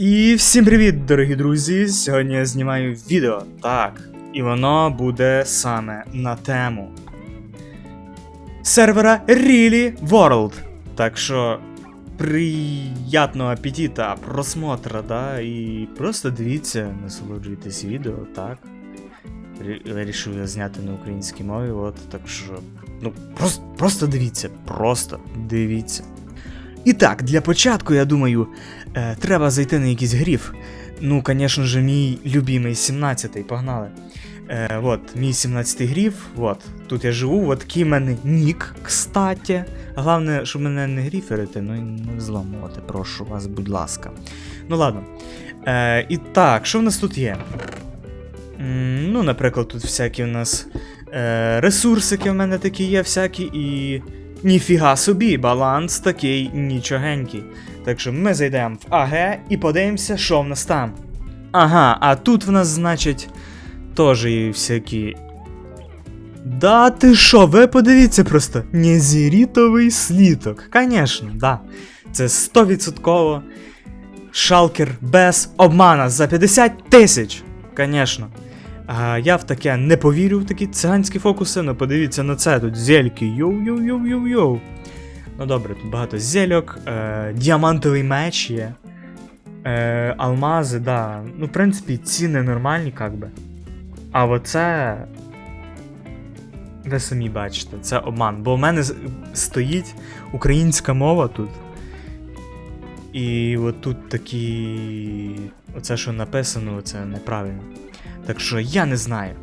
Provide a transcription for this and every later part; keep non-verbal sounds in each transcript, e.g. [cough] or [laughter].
І всім привіт, дорогі друзі! Сьогодні я знімаю відео. Так, і воно буде саме на тему сервера Really World. Так що приятного апетита, просмотра, да, і просто дивіться, насолоджуйтесь відео, так. Рі- Вирішив я зняти на українській мові, от, так що. Ну, просто, просто дивіться, просто дивіться. І так, для початку, я думаю, е, треба зайти на якийсь гріф. Ну, звісно ж, мій любимий 17-й, погнали. Е, от, мій 17-й гріф, от, тут я живу, от такий в мене нік, кстати. Головне, щоб мене не гріферити, ну і не взламувати, прошу вас, будь ласка. Ну ладно. Е, і так, що в нас тут є? Ну, наприклад, тут всякі у нас е, ресурсики в мене такі є, всякі, і. Ніфіга собі, баланс такий нічогенький. Так що ми зайдемо в АГ і подивимося, що в нас там. Ага, а тут в нас, значить, теж є всякі. Да ти що, ви подивіться просто. Незірітовий сліток. Конечно, да. Це 100% шалкер без обмана за 50 тисяч. Конечно. А, я в таке не повірю, в такі циганські фокуси, ну подивіться на це, тут зельки, йоу-йоу-йоу-йоу-йоу. Ну добре, тут багато зельок, е, діамантовий меч є. Е, алмази, да. Ну, в принципі, ціни нормальні, как би. А оце. Ви самі бачите, це обман. Бо в мене стоїть українська мова тут. І от тут такі. Оце, що написано, це неправильно. Так що я не знаю.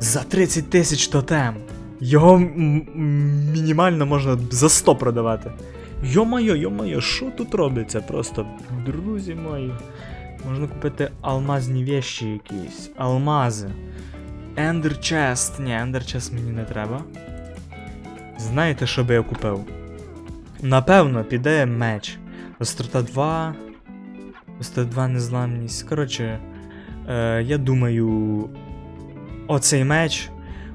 За 30 тисяч тотем. Його мінімально можна за 100 продавати. Йо-моє, йо-моє, що тут робиться? Просто, друзі мої. Можна купити алмазні вещі якісь. Алмази. Ender Chest. Ні, Ender Chest мені не треба. Знаєте, що би я купив? Напевно, піде меч. Острота 2. Острота 2 незламність. Коротше, е, я думаю, оцей меч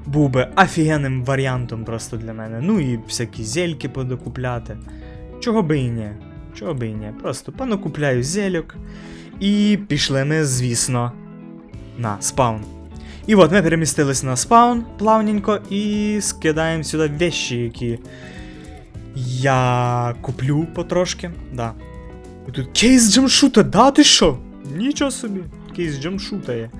був би офігенним варіантом просто для мене. Ну і всякі зельки подокупляти. Чого би і ні. Чого би і ні. Просто понакупляю зельок. І пішли ми, звісно, на спаун. І от ми перемістились на спаун плавненько і скидаємо сюди вещі, які я куплю потрошки. Да. І тут кейс джамшута, да ти що? Нічого собі, кейс джамшута є.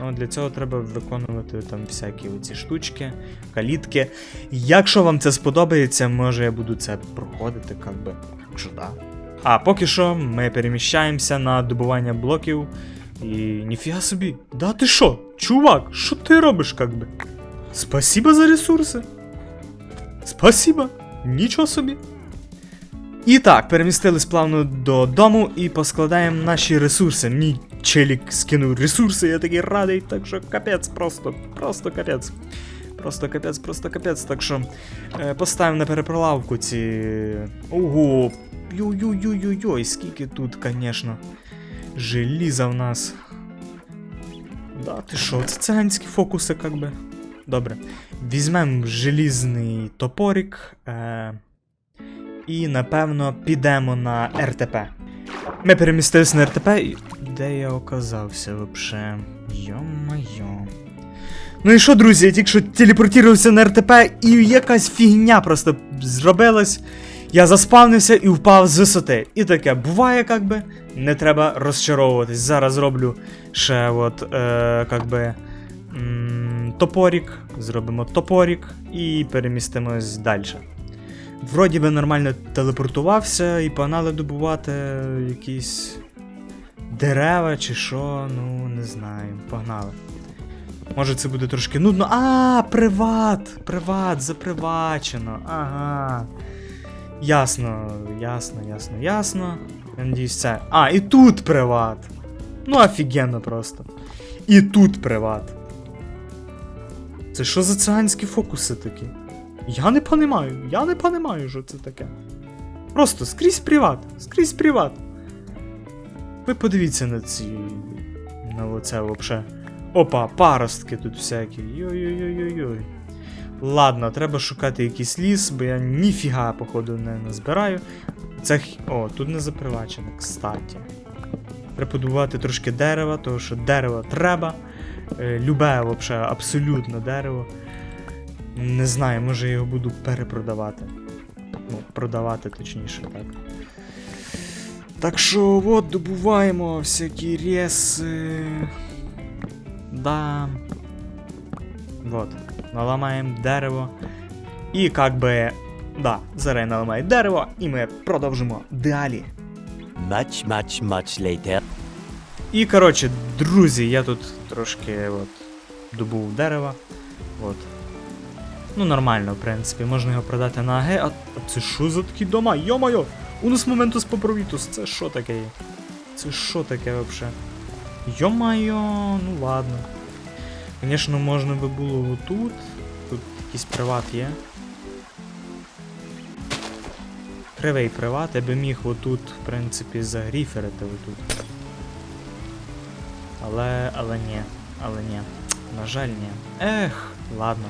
Ну, для цього треба виконувати там всякі оці штучки, калітки. Якщо вам це сподобається, може я буду це проходити, как би. Якщо да. А поки що ми переміщаємося на добування блоків. І ніфіга собі. Да ти що? Чувак, що ти робиш, как би? Спасибо за ресурси. Спасибо. Нічого собі. І так, перемістились плавно додому і поскладаємо наші ресурси. Мені челік скинув ресурси, я такий радий, так що капець, просто, просто капець. Просто капець, просто капець. Так що е, поставимо на перепролавку ці. Ого! Йой-йой-йой-йой, скільки тут, звісно. Желіза в нас. Да, ти що, це циганські фокуси, как би. Добре. Візьмемо желізний топорик. Е, і напевно підемо на РТП. Ми перемістилися на РТП. Де я оказався вообще? Йо-майо. Ну і що, друзі, я тільки що телепортувався на РТП, і якась фігня просто зробилась. Я заспавнився і впав з висоти. І таке буває, как би. Не треба розчаровуватись. Зараз зроблю ще от, е, как би. Топорік. Зробимо топорік і перемістимось далі. Вроді би нормально телепортувався і погнали добувати якісь дерева чи що, ну не знаю, погнали. Може це буде трошки нудно. А, приват! Приват, запривачено. Ага. Ясно, ясно, ясно, ясно. Я надіюсь, це. А, і тут приват. Ну, офігенно просто. І тут приват. Це що за циганські фокуси такі? Я не понимаю, я не понимаю, що це таке. Просто скрізь приват, скрізь приват. Ви подивіться на ці. на оце вообще. Опа, паростки тут всякі. Йой-йой-йой-йой. Ладно, треба шукати якийсь ліс, бо я ніфіга, походу, не назбираю. Це. О, тут не запривачено, кстати. Треба подобувати трошки дерева, тому що дерево треба. Е, любе, взагалі, абсолютно дерево. Не знаю, може я його буду перепродавати. Ну, продавати точніше, так. Так що от добуваємо всякі реси. Да. Вот. Наламаємо дерево. І как би. Да, зараз наламаю дерево, і ми продовжимо далі. Much, much, much later. І коротше, друзі, я тут трошки от добув дерева. От. Ну, нормально, в принципі, можна його продати на АГ. А, а це що за такі дома? Йо-моє! Унус моментус попровітус, це що таке? Це що таке вообще? Йо-моє, ну ладно. Звісно, можна би було отут. Тут якийсь приват є. Кривий приват, я би міг отут, в принципі, загріферити отут. Але, але ні, але ні. На жаль, ні. Ех, ладно.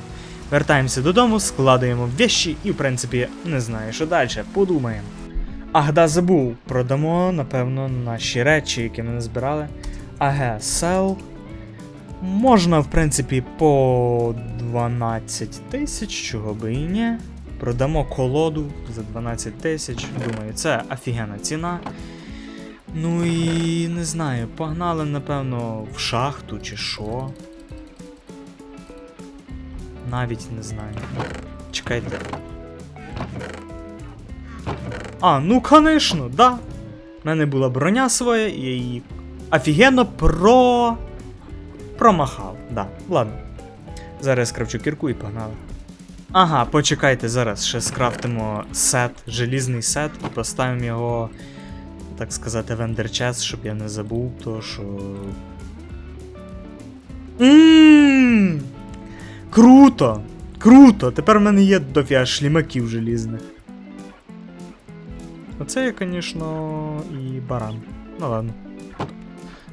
Вертаємося додому, складуємо вещі і, в принципі, не знаю, що далі. Подумаємо. Ах, да, забув. Продамо, напевно, наші речі, які ми не збирали. Аге, sell. Можна, в принципі, по 12 тисяч, чого би і ні. Продамо колоду за 12 тисяч. Думаю, це офігенна ціна. Ну і не знаю, погнали, напевно, в шахту чи що. Навіть не знаю. Чекайте. А, ну конечно, да. У мене була броня своя, і я її офігенно про. промахав. Да, ладно. Зараз скрафчу кірку і погнали. Ага, почекайте, зараз ще скрафтимо сет, желізний сет, і поставимо його так сказати, в ендерчес, щоб я не забув, то що. Ммм! Круто! Круто! Тепер в мене є дофіга шлімаків желізних. Оце я, звісно, і баран. Ну ладно.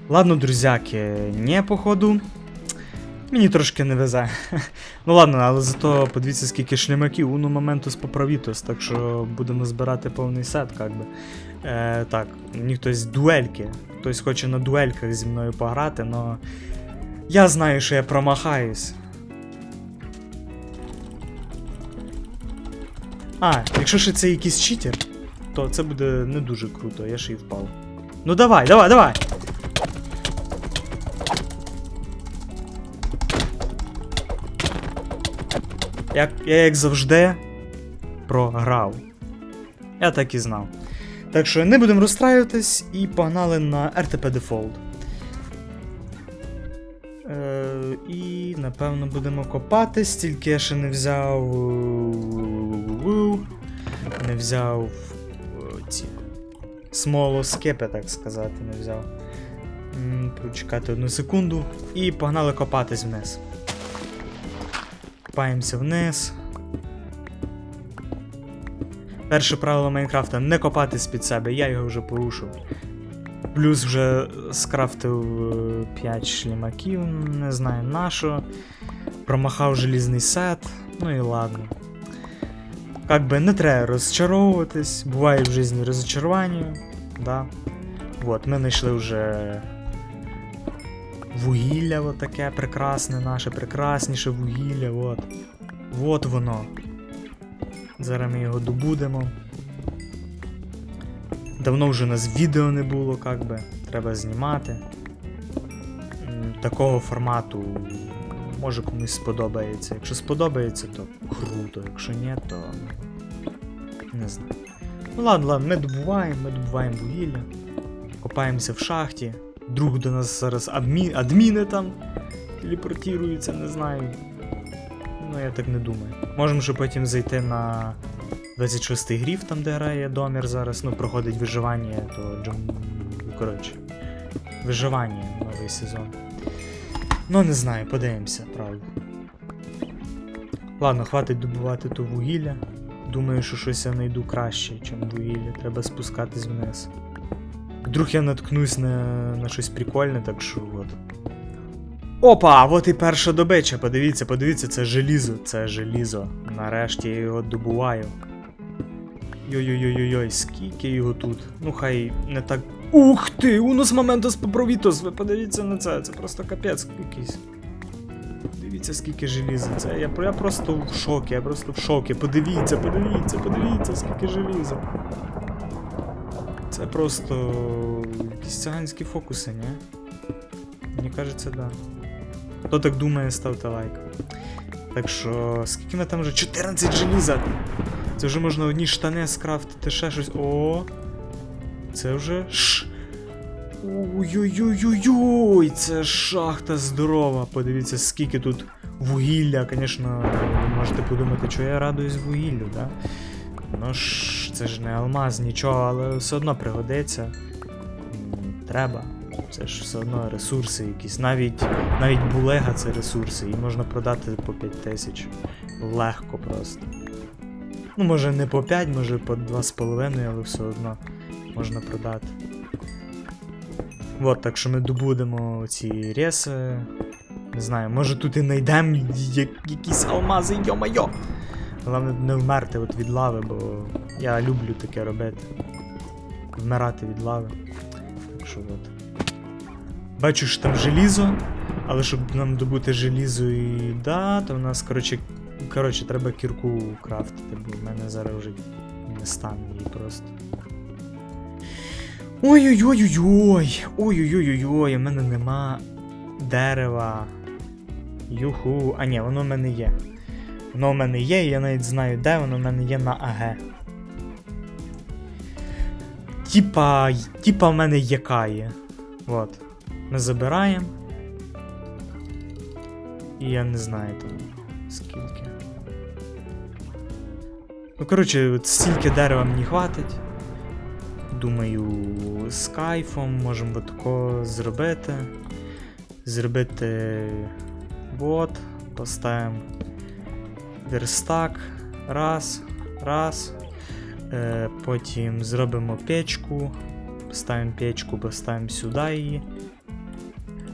Ладно, друзяки, не походу. Мені трошки не везе. [laughs] ну ладно, але зато подивіться, скільки шлімаків, уну моменту з поправітос, так що будемо збирати повний сет, як би. Е, так, мені хтось дуельки. Хтось хоче на дуельках зі мною пограти, но я знаю, що я промахаюсь. А, якщо ще це якийсь читер, то це буде не дуже круто, я ще й впав. Ну давай, давай, давай! Як, я як завжди програв. Я так і знав. Так що не будемо розстраюватись і погнали на RTP Default. Е, і напевно будемо копатись, тільки я ще не взяв. Не взяв е, смолоскипи, так сказати, не взяв. М, Почекати одну секунду. І погнали копатись вниз. Копаємося вниз. Перше правило Майнкрафта не копатись під себе, я його вже порушив. Плюс вже скрафтив 5 шлімаків, не знаю на що. Промахав желізний сет, ну і ладно. Как би не треба розчаровуватись, буває в житті розчарування. Да. Вот, ми знайшли вже вугілля от таке прекрасне, наше прекрасніше вугілля, от. Вот воно. Зараз ми його добудемо. Давно вже у нас відео не було, как би. Треба знімати. Такого формату може комусь сподобається. Якщо сподобається, то круто, якщо ні, то не знаю. Ну ладно, ладно, ми добуваємо, ми добуваємо вугілля, копаємося в шахті. Друг до нас зараз адмі... адміни там телепортуються, не знаю. Ну, я так не думаю. Можемо ще потім зайти на 26-й гріф, там де грає Домір зараз, ну, проходить виживання, то Джон. Коротше. Виживання, новий сезон. Ну, не знаю, подивимося, правда. Ладно, хватить добувати то вугілля. Думаю, що щось я знайду краще, ніж вугілля. Треба спускатись вниз. Вдруг я наткнусь на, на щось прикольне, так що от. Опа, от і перша добича. Подивіться, подивіться, це желізо, це желізо. Нарешті я його добуваю. Йой-йой-йой-йой, скільки його тут. Ну хай не так Ух ти! Унус моментос попровітос! Ви подивіться на це, це просто капець якийсь. Дивіться, скільки желіза. Це я, я просто в шокі, я просто в шокі. Подивіться, подивіться, подивіться, скільки желіза. Це просто якісь циганські фокуси, ні? Мені кажеться, да. Хто так думає, ставте лайк. Так що, скільки ми там вже? 14 желіза! Це вже можна одні штани скрафтити, ще щось. О! Це вже ш. Ой-ой-ой-ой-ой! Це шахта здорова. Подивіться, скільки тут вугілля. Звісно, ви можете подумати, що я радуюсь вугіллю, да? Ну ж, це ж не алмаз, нічого, але все одно пригодиться. Треба. Це ж все одно ресурси якісь. Навіть, навіть булега це ресурси, і можна продати по 5 тисяч. Легко просто. Ну, може не по 5, може по 2,5, але все одно можна продати. От, так що ми добудемо ці реси. Не знаю, може тут і знайдемо якісь алмази, йо-майо! Головне не вмерти от від лави, бо я люблю таке робити. Вмирати від лави. Так що от. Бачу, що там желізо, але щоб нам добути желізо і да, то в нас, коротше, коротше, треба кірку крафтити, бо в мене зараз вже не стане її просто. Ой-ой-ой-ой-ой! Ой-ой-ой-ой-ой, у мене нема дерева. Юху. А ні, воно в мене є. Воно в мене є, я навіть знаю, де воно в мене є на АГ. Типа. Типа в мене яка є. От. Ми забираємо. І я не знаю там скільки. Ну, коротше, от стільки дерева мені хватить. Думаю, з кайфом можемо тако зробити. Зробити бот, поставимо верстак. Раз, раз. Е, потім зробимо печку. Поставимо печку, поставимо сюди її.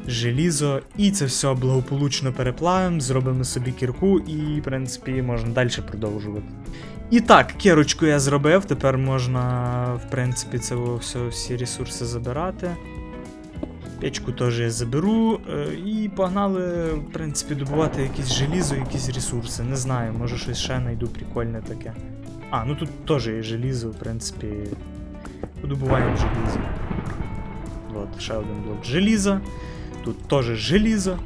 Желізо, і це все благополучно переплавимо, зробимо собі кірку, і, в принципі, можна далі продовжувати. І так, кірочку я зробив, тепер можна, в принципі, це все, всі ресурси забирати. Печку теж я заберу. е, І погнали, в принципі, добувати якісь желізо, якісь ресурси. Не знаю, може щось ще знайду прикольне таке. А, ну тут теж є желізо, в принципі. Добуваємо желізо. От, ще один блок желіза. Тут теж желізо.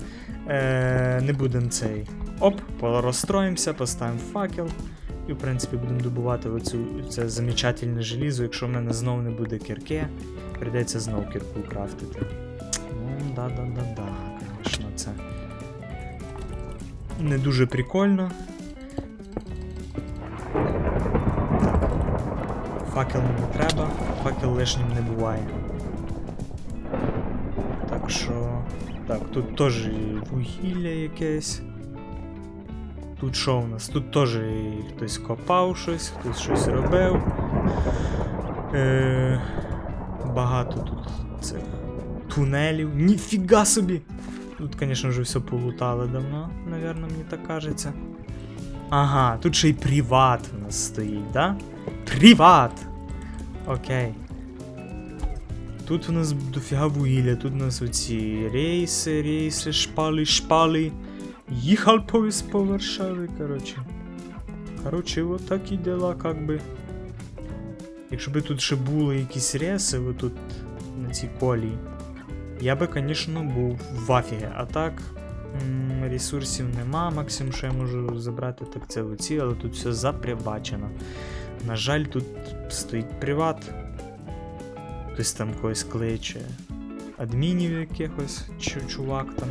Е, не будемо цей. Оп, порозстроїмося, поставимо факел. І, в принципі, будемо добувати оцю, це замечательне желізо. Якщо в мене знов не буде кірки, прийдеться знов кірку крафтити. Ну, да-да-да-да, звісно, це. Не дуже прикольно. Факел не треба, факел лишнім не буває. Тут теж вугілля якесь. Тут що у нас? Тут теж хтось копав щось, хтось щось робив. Е, багато тут цих тунелів. Ніфіга собі! Тут, звісно, вже все полутали давно, напевно, мені так кажеться. Ага, тут ще й приват у нас стоїть, да? Приват! Окей. Тут у нас дофіга вугілля, тут у нас оці рейси, рейси, шпали, шпали. Їхав повіз по Варшаві, короче. Короче, вот такі дела, как би. Якщо би тут ще були якісь реси, ви тут на цій колії, я би, звісно, був в афігі. А так, ресурсів нема. Максимум, що я можу забрати, так це оці, але тут все заприбачено. На жаль, тут стоїть приват. Хтось там когось кличе. Адмінів якихось, чувак там.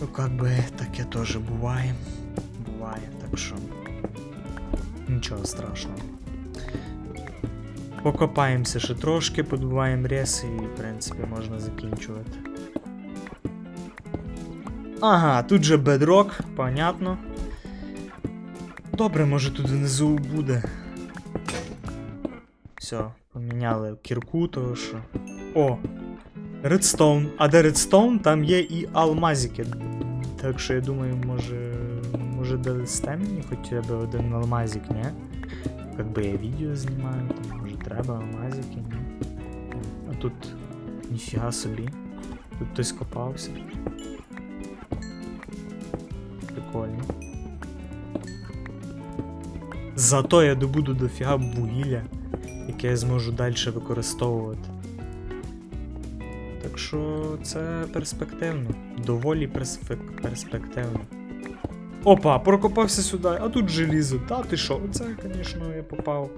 Ну, как би таке теж буває. Буває, так що. Нічого страшного. Покопаємося ще трошки, подбуваємо реси і, в принципі, можна закінчувати. Ага, тут же бедрок, понятно. Добре, може тут внизу буде. Все, поміняли кірку, того що. О! Редстоун. А де редстоун, там є і алмазики. Так що я думаю, може. Може дасте мені хоча б один алмазик, не? Как би я відео знімаю, то може треба алмазики, ні? тут. Ніфіга собі. Тут хтось копався. Прикольно. Зато я добуду дофіга вугілля, яке я зможу далі використовувати. Так що це перспективно. Доволі перспек- перспективно. Опа, прокопався сюди, а тут желізо. Та ти що? Оце, звісно, я попав.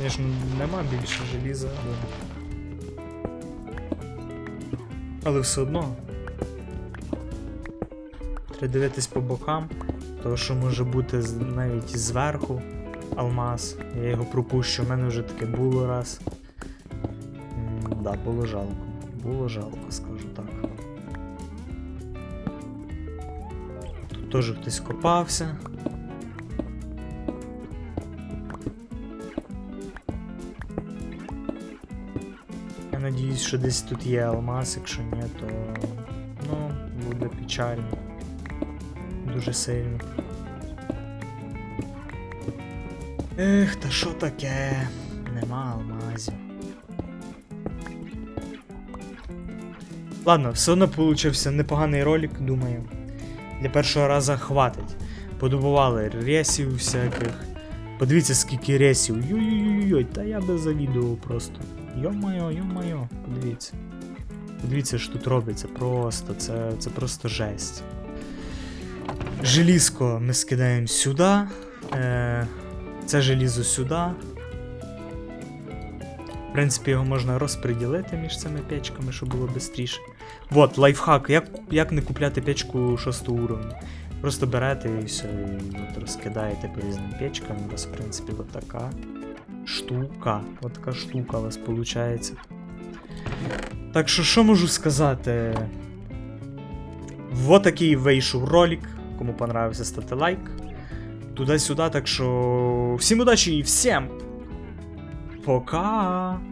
Звісно, нема більше желіза, але. Але все одно. Треба дивитись по бокам, тому що може бути навіть зверху алмаз. Я його пропущу, у мене вже таке було раз. М, Да, було жалко. Було жалко, скажу так. Тут теж хтось копався. Я надіюсь, що десь тут є алмаз, якщо ні, то ну, буде печально. Дуже сильно. Ех, та що таке? Нема алмазів. Ладно, все одно получився непоганий ролик, думаю. Для першого разу хватить. Подобували ресів всяких. Подивіться, скільки ресів. Йой-йой-йой, та я би завідував просто. Йо-майо, йо-майо, подивіться. Подивіться, що тут робиться. Просто, це, це просто жесть. Желізко ми скидаємо сюди. Е, це желізо сюди. В принципі, його можна розподілити між цими печками, щоб було швидше. Вот, лайфхак, як, як не купляти печку 6 уровня. Просто берете і все, і от розкидаєте по різним печкам. У вас, в принципі, от така штука. От така штука у вас виходить. Так що, що можу сказати? Вот такий вийшов ролик. Кому понравився, ставте лайк. Туди-сюди, так що. Всім удачі і всім! Пока!